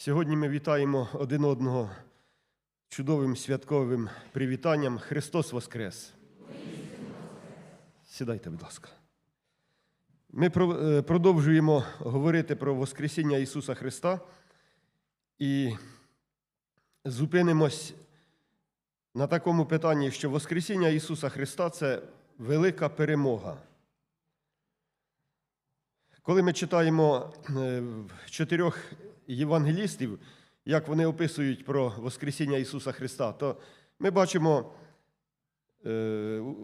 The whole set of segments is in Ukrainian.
Сьогодні ми вітаємо один одного чудовим святковим привітанням Христос Воскрес. Сідайте, будь ласка. Ми е, продовжуємо говорити про Воскресіння Ісуса Христа і зупинимось на такому питанні, що Воскресіння Ісуса Христа це велика перемога. Коли ми читаємо е, в чотирьох євангелістів, як вони описують про Воскресіння Ісуса Христа, то ми бачимо,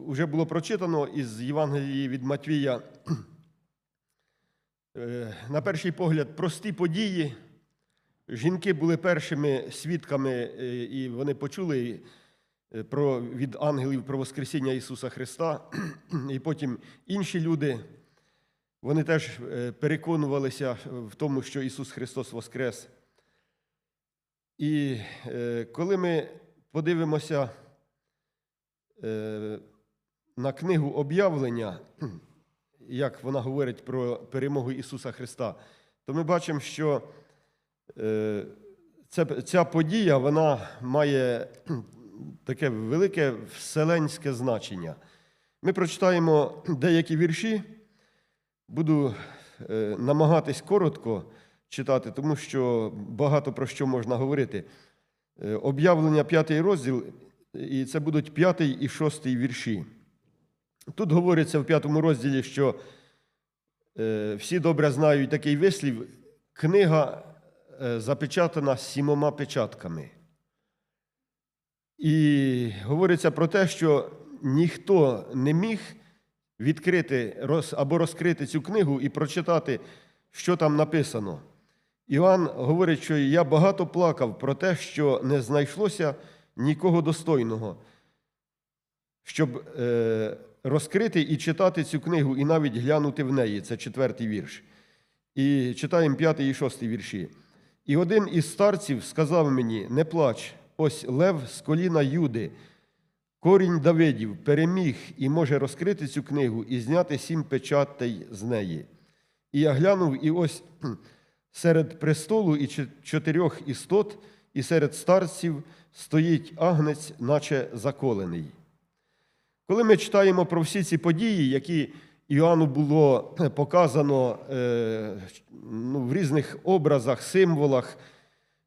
вже було прочитано із Євангелії від Матвія, е, на перший погляд, прості події. Жінки були першими свідками, е, і вони почули е, про, від ангелів про Воскресіння Ісуса Христа, і потім інші люди. Вони теж е, переконувалися в тому, що Ісус Христос Воскрес. І е, коли ми подивимося е, на книгу об'явлення, як вона говорить про перемогу Ісуса Христа, то ми бачимо, що ця подія вона має таке велике вселенське значення. Ми прочитаємо деякі вірші. Буду е, намагатись коротко читати, тому що багато про що можна говорити. Е, Об'явлення п'ятий розділ, і це будуть п'ятий і шостий вірші. Тут говориться в п'ятому розділі, що е, всі добре знають такий вислів: книга запечатана сімома печатками. І говориться про те, що ніхто не міг відкрити роз- або розкрити цю книгу і прочитати, що там написано. Іоанн говорить, що я багато плакав про те, що не знайшлося нікого достойного, щоб е, розкрити і читати цю книгу, і навіть глянути в неї. Це четвертий вірш. І читаємо п'ятий і шостий вірші. І один із старців сказав мені: не плач, ось лев з коліна Юди, корінь Давидів, переміг і може розкрити цю книгу і зняти сім печатей з неї. І я глянув, і ось серед престолу і чотирьох істот, і серед старців стоїть агнець, наче заколений. Коли ми читаємо про всі ці події, які Іоанну було показано е, ну, в різних образах, символах,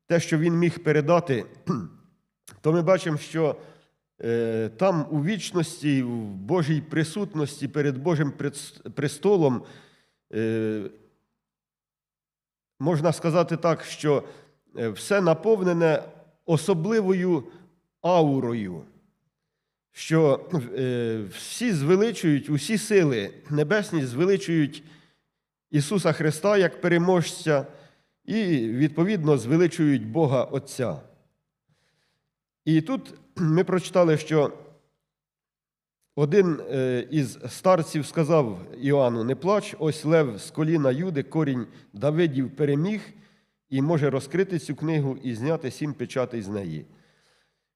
те, що він міг передати, то ми бачимо, що там у вічності, в Божій присутності перед Божим престолом, е, можна сказати так, що е, все наповнене особливою аурою що е, всі звеличують, усі сили небесні звеличують Ісуса Христа як переможця і, відповідно, звеличують Бога Отця. І тут ми прочитали, що один е, із старців сказав Іоанну: Не плач, ось лев з коліна Юди, корінь Давидів переміг і може розкрити цю книгу і зняти сім печатей з неї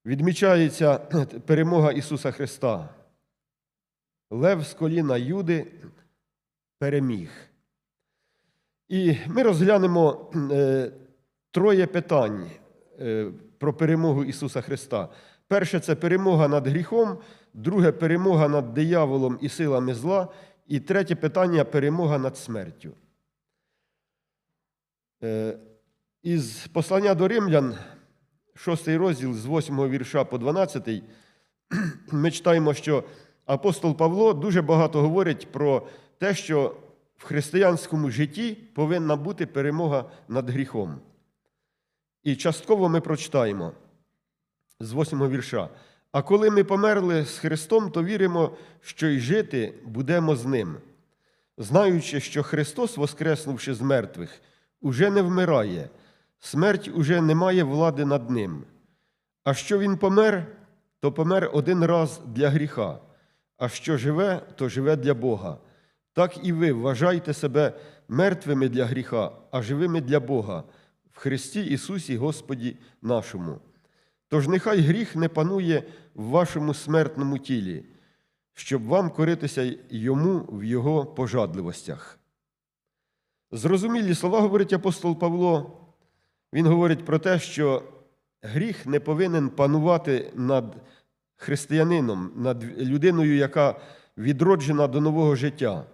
відмічається перемога Ісуса Христа. Лев з коліна Юди переміг. І ми розглянемо е, троє питань е, про перемогу Ісуса Христа. Перше це перемога над гріхом, друге перемога над дияволом і силами зла, і третє питання перемога над смертю. Е, Із послання до римлян шостий розділ з 8 вірша по 12, ми читаємо, що апостол Павло дуже багато говорить про те, що в християнському житті повинна бути перемога над гріхом. І частково ми прочитаємо з 8 вірша. А коли ми померли з Христом, то віримо, що й жити будемо з Ним, знаючи, що Христос, воскреснувши з мертвих, уже не вмирає, смерть уже не має влади над ним. А що він помер, то помер один раз для гріха, а що живе, то живе для Бога. Так і ви вважайте себе мертвими для гріха, а живими для Бога в Христі Ісусі Господі нашому. Тож нехай гріх не панує в вашому смертному тілі, щоб вам коритися йому в його пожадливостях. Зрозумілі слова говорить апостол Павло, він говорить про те, що гріх не повинен панувати над християнином, над людиною, яка відроджена до нового життя.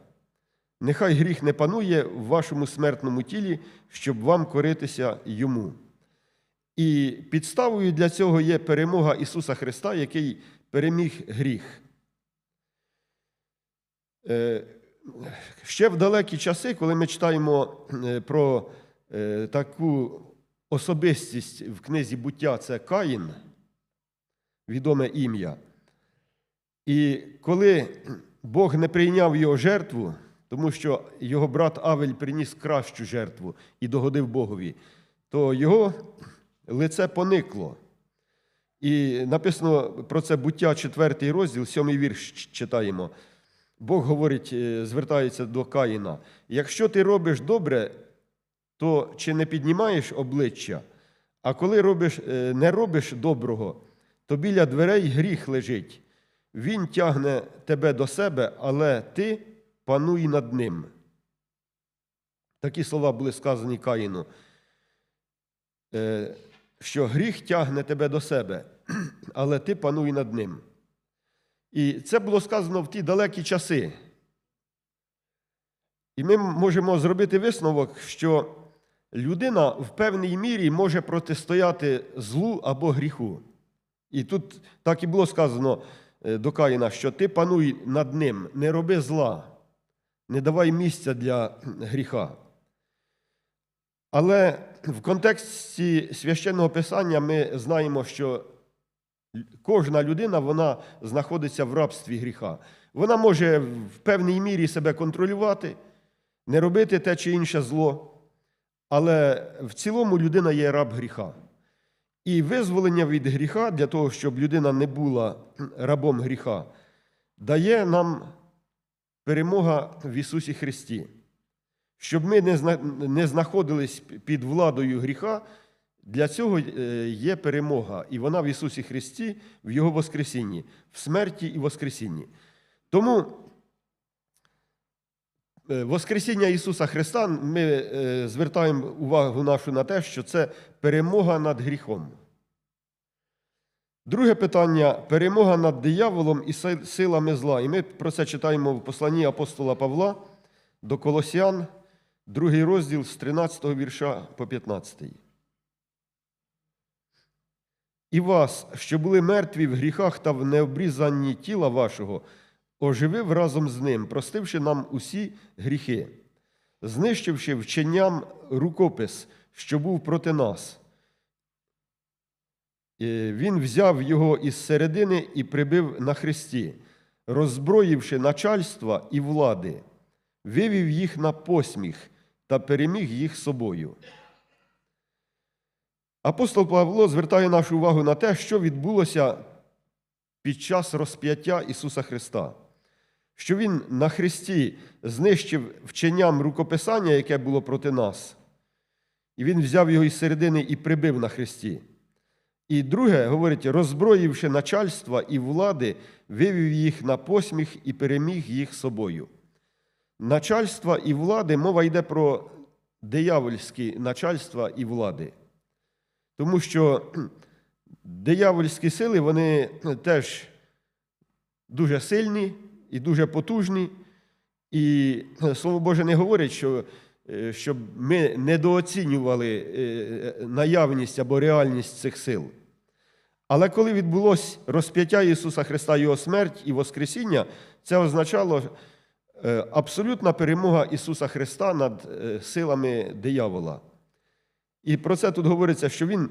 Нехай гріх не панує в вашому смертному тілі, щоб вам коритися йому. І підставою для цього є перемога Ісуса Христа, який переміг гріх. Е, Ще в далекі часи, коли ми читаємо е, про е, таку особистість в книзі буття, це Каїн, відоме ім'я. І коли Бог не прийняв його жертву, тому що його брат Авель приніс кращу жертву і догодив Богові, то його лице поникло. І написано про це буття 4 розділ, 7 вірш читаємо. Бог говорить, е, звертається до Каїна: якщо ти робиш добре, то чи не піднімаєш обличчя? А коли робиш, е, не робиш доброго, то біля дверей гріх лежить. Він тягне тебе до себе, але ти пануй над ним. Такі слова були сказані Каїну, е, що гріх тягне тебе до себе, але ти пануй над ним. І це було сказано в ті далекі часи. І ми можемо зробити висновок, що людина в певній мірі може протистояти злу або гріху. І тут так і було сказано е, до Каїна, що ти пануй над ним, не роби зла, не давай місця для гріха. Але в контексті священного писання ми знаємо, що кожна людина вона знаходиться в рабстві гріха. Вона може в певній мірі себе контролювати, не робити те чи інше зло, але в цілому людина є раб гріха. І визволення від гріха для того, щоб людина не була рабом гріха, дає нам перемога в Ісусі Христі. Щоб ми не знаходились під владою гріха, для цього е, є перемога, і вона в Ісусі Христі, в Його Воскресінні, в смерті і Воскресінні. Тому е, Воскресіння Ісуса Христа ми е, звертаємо увагу нашу на те, що це перемога над гріхом. Друге питання перемога над дияволом і силами зла. І ми про це читаємо в посланні апостола Павла до Колосян, другий розділ з 13 вірша по 15. І вас, що були мертві в гріхах та в необрізанні тіла вашого, оживив разом з ним, простивши нам усі гріхи, знищивши вченням рукопис, що був проти нас. Він взяв його із середини і прибив на хресті, роззброївши начальства і влади, вивів їх на посміх та переміг їх собою. Апостол Павло звертає нашу увагу на те, що відбулося під час розп'яття Ісуса Христа, що Він на Христі знищив вченням рукописання, яке було проти нас, і Він взяв його із середини і прибив на Христі. І друге, говорить, роззброївши начальства і влади, вивів їх на посміх і переміг їх собою. Начальства і влади мова йде про диявольські начальства і влади. Тому що диявольські сили, вони теж дуже сильні і дуже потужні. І Слово Боже не говорить, що е, щоб ми недооцінювали е, наявність або реальність цих сил. Але коли відбулось розп'яття Ісуса Христа, Його смерть і Воскресіння, це означало абсолютна перемога Ісуса Христа над силами диявола. І про це тут говориться, що він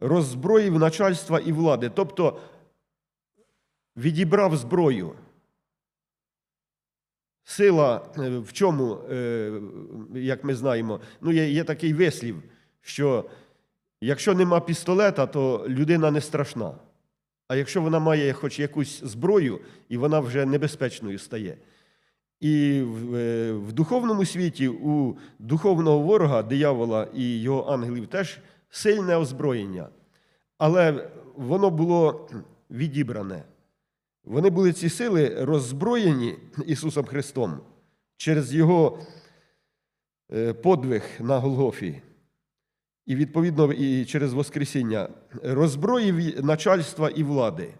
роззброїв начальства і влади, тобто відібрав зброю. Сила е, в чому, е, як ми знаємо, ну є, є такий вислів, що якщо нема пістолета, то людина не страшна. А якщо вона має хоч якусь зброю, і вона вже небезпечною стає. І в, е, в духовному світі у духовного ворога, диявола і його ангелів теж сильне озброєння. Але воно було відібране. Вони були ці сили роззброєні Ісусом Христом через Його е, подвиг на Голгофі. і відповідно і через Воскресіння, роззброїв начальства і влади.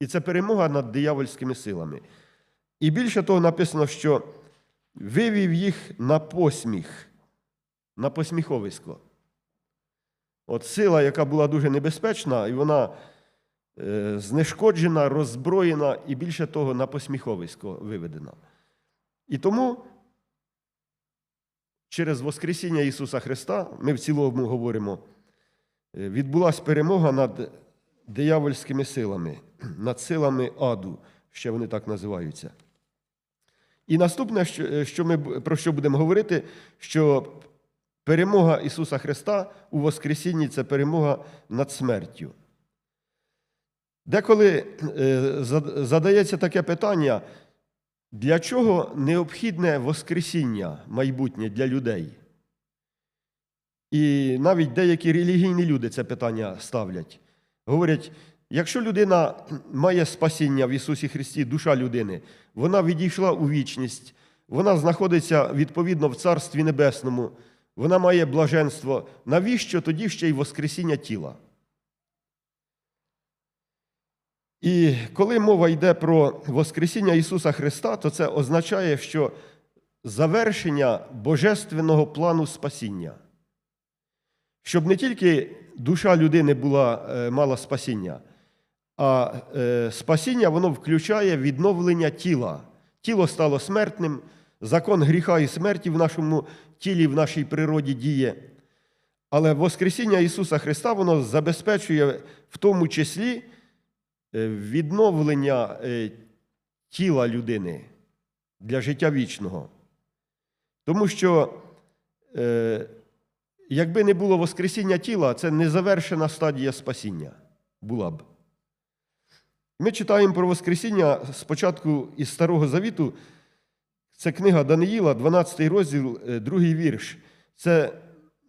І це перемога над диявольськими силами. І більше того написано, що вивів їх на посміх, на посміховисько. От сила, яка була дуже небезпечна, і вона е, знешкоджена, роззброєна і більше того, на посміховисько виведена. І тому через Воскресіння Ісуса Христа, ми в цілому говоримо, е, відбулася перемога над диявольськими силами, над силами аду, ще вони так називаються. І наступне, що е, ми, про що будемо говорити, що перемога Ісуса Христа у Воскресінні це перемога над смертю. Деколи е, задається таке питання, для чого необхідне Воскресіння майбутнє для людей? І навіть деякі релігійні люди це питання ставлять. Говорять, якщо людина має спасіння в Ісусі Христі, душа людини, вона відійшла у вічність, вона знаходиться відповідно в Царстві Небесному, вона має блаженство. Навіщо тоді ще й Воскресіння тіла? І коли мова йде про Воскресіння Ісуса Христа, то це означає, що завершення божественного плану спасіння. Щоб не тільки душа людини була, е, мала спасіння, а е, спасіння воно включає відновлення тіла. Тіло стало смертним, закон гріха і смерті в нашому тілі, в нашій природі діє. Але Воскресіння Ісуса Христа воно забезпечує в тому числі е, відновлення е, тіла людини для життя вічного. Тому що е, якби не було Воскресіння тіла, це незавершена стадія спасіння була б. Ми читаємо про Воскресіння спочатку із Старого Завіту. Це книга Даниїла, 12 розділ, е, другий вірш. Це,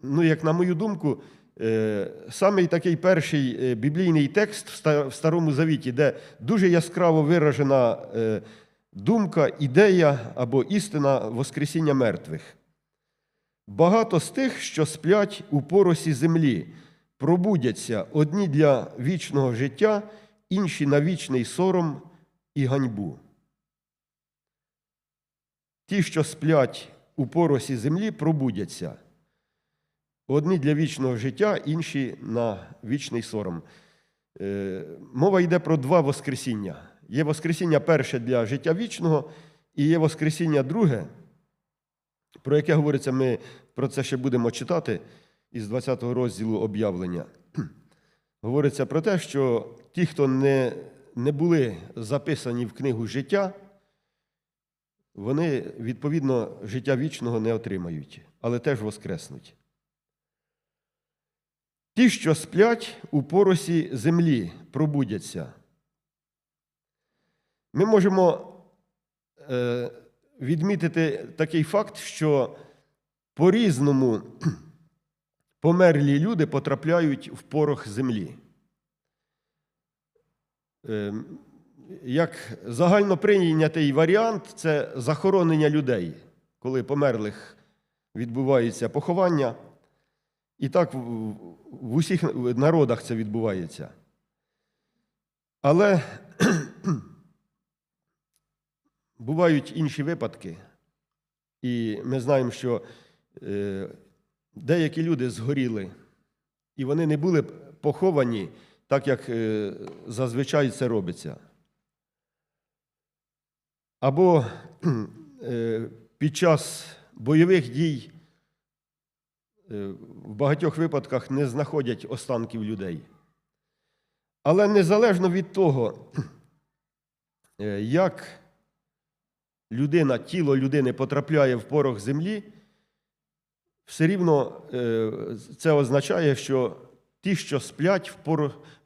ну, як на мою думку, е, самий такий перший е, біблійний текст в Старому Завіті, де дуже яскраво виражена думка, ідея або істина Воскресіння мертвих. Багато з тих, що сплять у поросі землі, пробудяться одні для вічного життя, інші на вічний сором і ганьбу. Ті, що сплять у поросі землі, пробудяться. Одні для вічного життя, інші на вічний сором. Е, Мова йде про два Воскресіння. Є Воскресіння перше для життя вічного, і є Воскресіння друге, про яке говориться, ми про це ще будемо читати із 20 розділу об'явлення. Говориться про те, що ті, хто не, не були записані в книгу життя, вони, відповідно, життя вічного не отримають, але теж воскреснуть. Ті, що сплять у поросі землі, пробудяться. Ми можемо е, відмітити такий факт, що по-різному померлі люди потрапляють в порох землі. Е, Як загально прийнятий варіант, це захоронення людей, коли померлих відбувається поховання. І так в- в усіх народах це відбувається. Але бувають інші випадки, і ми знаємо, що е, деякі люди згоріли, і вони не були поховані так, як е, зазвичай це робиться. Або е, під час бойових дій е, в багатьох випадках не знаходять останків людей. Але незалежно від того, як людина, тіло людини потрапляє в порох землі, все рівно е, це означає, що ті, що сплять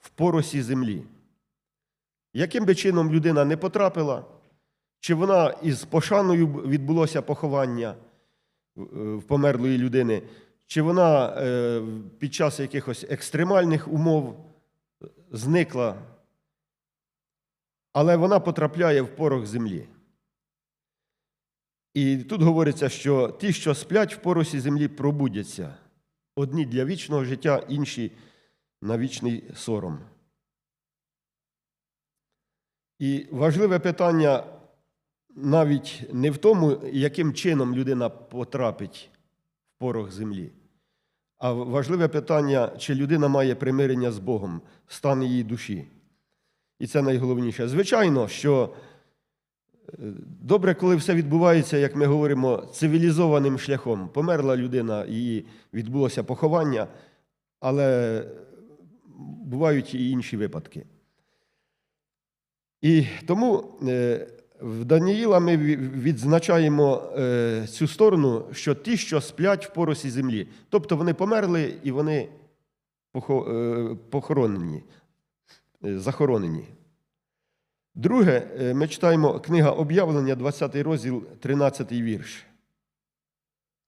в поросі землі. Яким би чином людина не потрапила, чи вона із пошаною відбулося поховання е, в померлої людини, чи вона е, під час якихось екстремальних умов зникла, але вона потрапляє в порох землі. І тут говориться, що ті, що сплять в поросі землі, пробудяться Одні для вічного життя, інші на вічний сором. І важливе питання навіть не в тому, яким чином людина потрапить в порох землі, а важливе питання, чи людина має примирення з Богом, стан її душі. І це найголовніше. Звичайно, що добре, коли все відбувається, як ми говоримо, цивілізованим шляхом. Померла людина, її відбулося поховання, але бувають і інші випадки. І тому е, в Даніїла ми відзначаємо е, цю сторону, що ті, що сплять в поросі землі, тобто вони померли і вони е, похоронені, захоронені. Друге, е, ми читаємо книга об'явлення, 20 розділ, 13 вірш.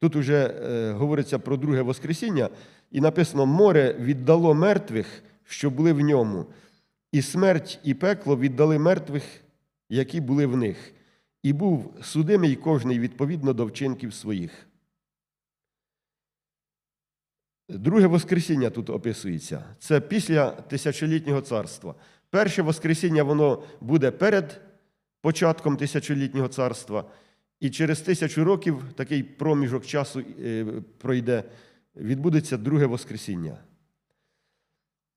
Тут уже е, говориться про друге Воскресіння, і написано: море віддало мертвих, що були в ньому, і смерть, і пекло віддали мертвих, які були в них, і був судимий кожний відповідно до вчинків своїх. Друге Воскресіння тут описується. Це після тисячолітнього царства. Перше Воскресіння воно буде перед початком тисячолітнього царства, і через тисячу років такий проміжок часу е, пройде, відбудеться друге Воскресіння.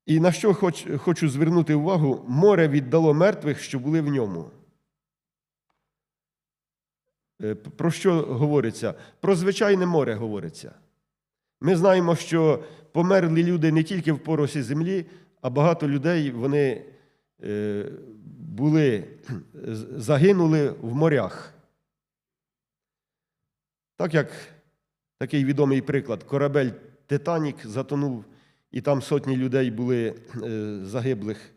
І на що хоч, хочу звернути увагу, море віддало мертвих, що були в ньому. Е, Про що говориться? Про звичайне море говориться. Ми знаємо, що померли люди не тільки в поросі землі, а багато людей вони були, загинули в морях. Так як такий відомий приклад, корабель Титанік затонув, і там сотні людей були е, загиблих.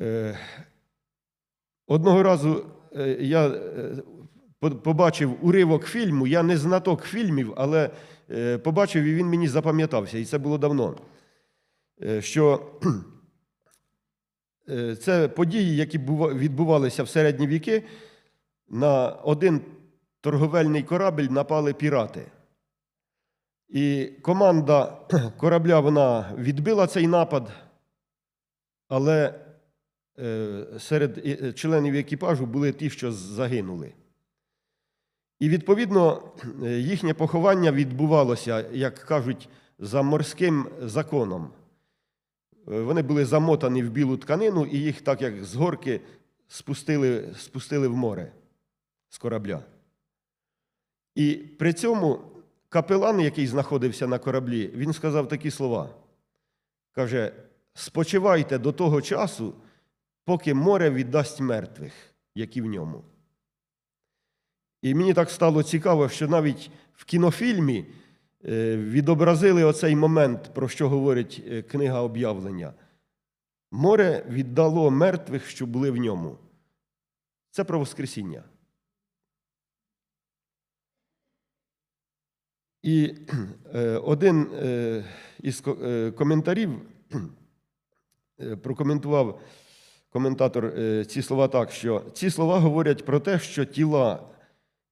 Е, Одного разу е, я е, побачив уривок фільму, я не знаток фільмів, але е, побачив і він мені запам'ятався, і це було давно. Е, Що е, це події, які відбувалися в середні віки. На один торговельний корабель напали пірати. І команда корабля вона відбила цей напад, але е, серед членів екіпажу були ті, що загинули. І відповідно їхнє поховання відбувалося, як кажуть, за морським законом. Е, Вони були замотані в білу тканину, і їх, так як з горки, спустили, спустили в море з корабля. І при цьому капелан, який знаходився на кораблі, він сказав такі слова. Каже: спочивайте до того часу, поки море віддасть мертвих, які в ньому. І мені так стало цікаво, що навіть в кінофільмі відобразили оцей момент, про що говорить е, книга об'явлення. Море віддало мертвих, що були в ньому. Це про Воскресіння. І е, один е, із е, коментарів е, прокоментував коментатор е, ці слова так, що ці слова говорять про те, що тіла,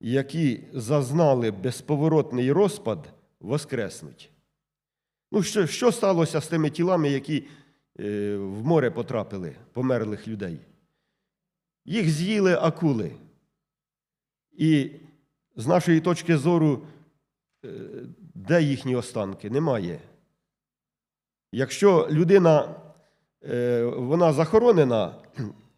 які зазнали безповоротний розпад, воскреснуть. Ну, що, що сталося з тими тілами, які е, в море потрапили, померлих людей? Їх з'їли акули. І з нашої точки зору, е, де їхні останки? Немає. Якщо людина е, вона захоронена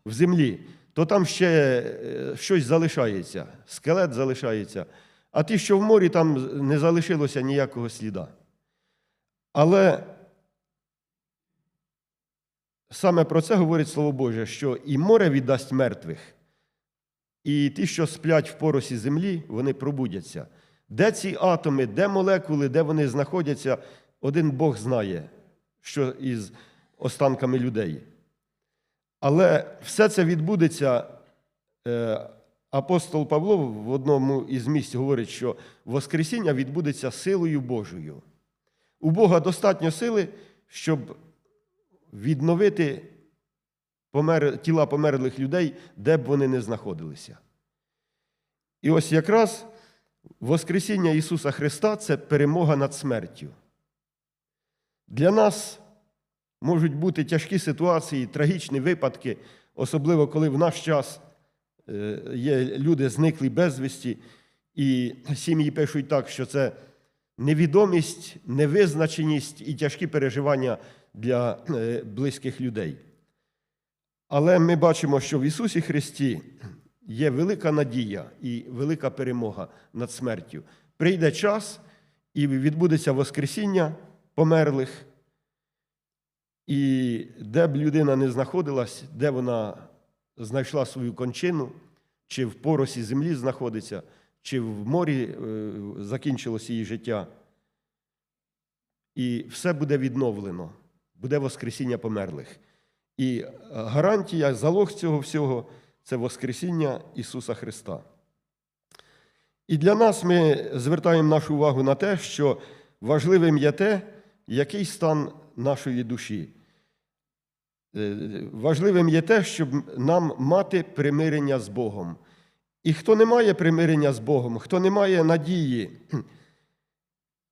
в землі, то там ще е, щось залишається, скелет залишається. А ті, що в морі, там не залишилося ніякого сліда. Але саме про це говорить Слово Боже, що і море віддасть мертвих, і ті, що сплять в поросі землі, вони пробудяться. Де ці атоми, де молекули, де вони знаходяться, один Бог знає, що із останками людей. Але все це відбудеться. Апостол Павло в одному із місць говорить, що Воскресіння відбудеться силою Божою. У Бога достатньо сили, щоб відновити помер... тіла померлих людей, де б вони не знаходилися. І ось якраз Воскресіння Ісуса Христа це перемога над смертю. Для нас можуть бути тяжкі ситуації, трагічні випадки, особливо коли в наш час є люди зниклі безвісті, і сім'ї пишуть так, що це невідомість, невизначеність і тяжкі переживання для е, близьких людей. Але ми бачимо, що в Ісусі Христі є велика надія і велика перемога над смертю. Прийде час і відбудеться Воскресіння померлих. І де б людина не знаходилась, де вона знайшла свою кончину, чи в поросі землі знаходиться, чи в морі е, закінчилось її життя. І все буде відновлено, буде Воскресіння померлих. І гарантія, залог цього всього це Воскресіння Ісуса Христа. І для нас ми звертаємо нашу увагу на те, що важливим є те, який стан нашої душі. Е, Важливим є те, щоб нам мати примирення з Богом. І хто не має примирення з Богом, хто не має надії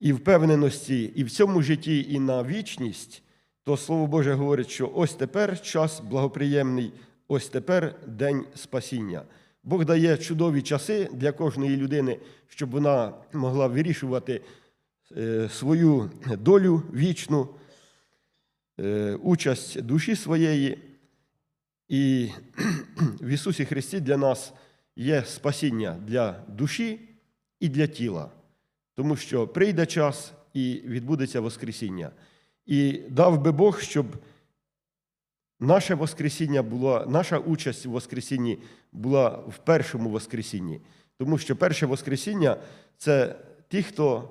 і впевненості і в цьому житті, і на вічність, то Слово Боже говорить, що ось тепер час благоприємний, ось тепер день спасіння. Бог дає чудові часи для кожної людини, щоб вона могла вирішувати е, свою долю вічну, участь душі своєї. І в Ісусі Христі для нас є спасіння для душі і для тіла, тому що прийде час і відбудеться Воскресіння. І дав би Бог, щоб наше Воскресіння було, наша участь у Воскресінні була в першому Воскресінні. Тому що перше Воскресіння це ті, хто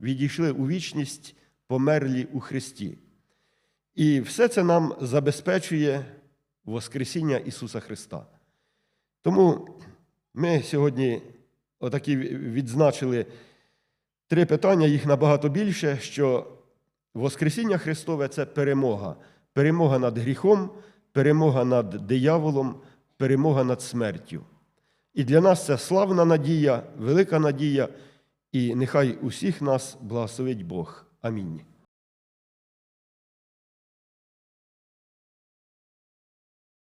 відійшли у вічність, померлі у Христі. І все це нам забезпечує Воскресіння Ісуса Христа. Тому ми сьогодні отакі відзначили три питання, їх набагато більше, що Воскресіння Христове це перемога. Перемога над гріхом, перемога над дияволом, перемога над смертю. І для нас це славна надія, велика надія, і нехай усіх нас благословить Бог. Амінь.